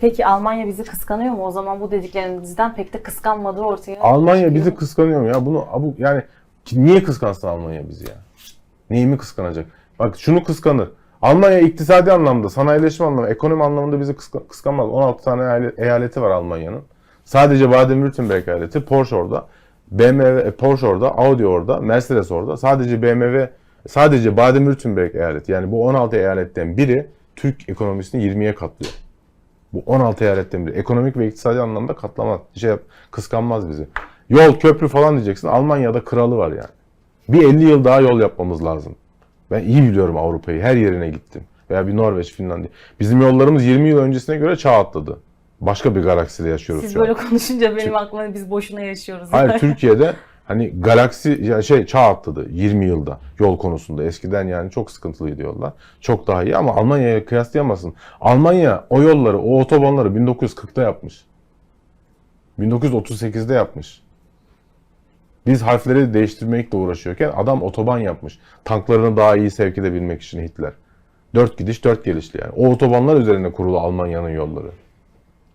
Peki Almanya bizi kıskanıyor mu? O zaman bu dediklerinizden pek de kıskanmadığı ortaya Almanya bizi kıskanıyor mu ya? Bunu bu yani niye kıskansın Almanya bizi ya? Neyimi kıskanacak? Bak şunu kıskanır. Almanya iktisadi anlamda, sanayileşme anlamında, ekonomi anlamında bizi kıska- kıskanmaz. 16 tane eyale- eyaleti var Almanya'nın. Sadece Baden-Württemberg eyaleti, Porsche orada, BMW, e, Porsche orada, Audi orada, Mercedes orada. Sadece BMW, sadece Baden-Württemberg eyaleti yani bu 16 eyaletten biri Türk ekonomisini 20'ye katlıyor. Bu 16 eyaletten biri. Ekonomik ve iktisadi anlamda katlamaz. Şey yap- kıskanmaz bizi. Yol, köprü falan diyeceksin. Almanya'da kralı var yani. Bir 50 yıl daha yol yapmamız lazım. Ben iyi biliyorum Avrupa'yı. Her yerine gittim. Veya bir Norveç, Finlandiya. Bizim yollarımız 20 yıl öncesine göre çağ atladı. Başka bir galakside yaşıyoruz Siz şu an. böyle konuşunca benim aklıma biz boşuna yaşıyoruz. Hayır Türkiye'de hani galaksi şey çağ atladı 20 yılda yol konusunda. Eskiden yani çok sıkıntılıydı yollar. Çok daha iyi ama Almanya'ya kıyaslayamazsın. Almanya o yolları, o otobanları 1940'ta yapmış. 1938'de yapmış. Biz harfleri değiştirmekle uğraşıyorken adam otoban yapmış. Tanklarını daha iyi sevk edebilmek için Hitler. Dört gidiş dört gelişli yani. O otobanlar üzerine kurulu Almanya'nın yolları.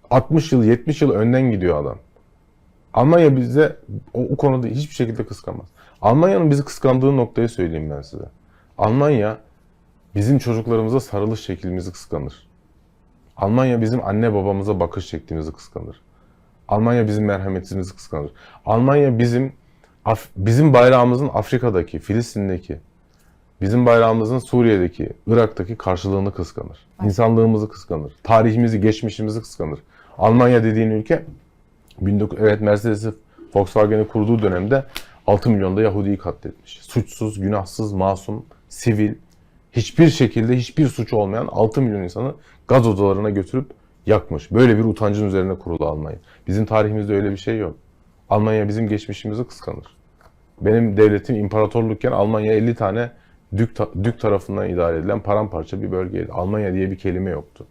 60 yıl 70 yıl önden gidiyor adam. Almanya bize o, o konuda hiçbir şekilde kıskanmaz. Almanya'nın bizi kıskandığı noktayı söyleyeyim ben size. Almanya bizim çocuklarımıza sarılış şeklimizi kıskanır. Almanya bizim anne babamıza bakış şeklimizi kıskanır. Almanya bizim merhametimizi kıskanır. Almanya bizim Af- bizim bayrağımızın Afrika'daki, Filistin'deki, bizim bayrağımızın Suriye'deki, Irak'taki karşılığını kıskanır. İnsanlığımızı kıskanır. Tarihimizi, geçmişimizi kıskanır. Almanya dediğin ülke 19 evet Mercedes'i Volkswagen'i kurduğu dönemde 6 milyonda Yahudi'yi katletmiş. Suçsuz, günahsız, masum, sivil, hiçbir şekilde hiçbir suçu olmayan 6 milyon insanı gaz odalarına götürüp yakmış. Böyle bir utancın üzerine kurulu Almanya. Bizim tarihimizde öyle bir şey yok. Almanya bizim geçmişimizi kıskanır. Benim devletim imparatorlukken Almanya 50 tane dük, dük tarafından idare edilen paramparça bir bölgeydi. Almanya diye bir kelime yoktu.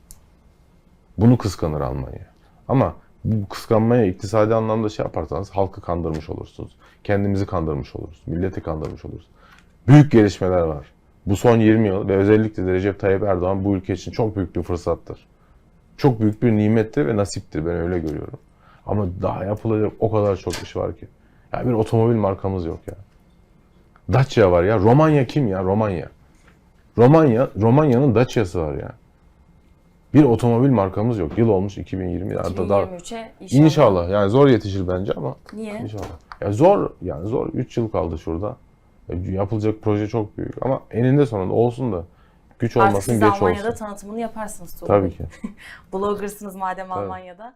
Bunu kıskanır Almanya. Ama bu kıskanmaya iktisadi anlamda şey yaparsanız halkı kandırmış olursunuz. Kendimizi kandırmış oluruz. Milleti kandırmış oluruz. Büyük gelişmeler var. Bu son 20 yıl ve özellikle de Recep Tayyip Erdoğan bu ülke için çok büyük bir fırsattır. Çok büyük bir nimettir ve nasiptir. Ben öyle görüyorum. Ama daha yapılacak o kadar çok iş var ki. Ya bir otomobil markamız yok ya. Dacia var ya. Romanya kim ya? Romanya. Romanya, Romanya'nın Dacia'sı var ya. Bir otomobil markamız yok. Yıl olmuş 2020. Yani da- daha, 2023'e inşallah. İnşallah. Yani zor yetişir bence ama Niye? inşallah. Ya zor yani zor. 3 yıl kaldı şurada. Ya Yapılacak proje çok büyük ama eninde sonunda olsun da güç Artık olmasın siz geç Almanya'da olsun. tanıtımını yaparsınız. Tabii ki. Bloggersınız madem Almanya'da.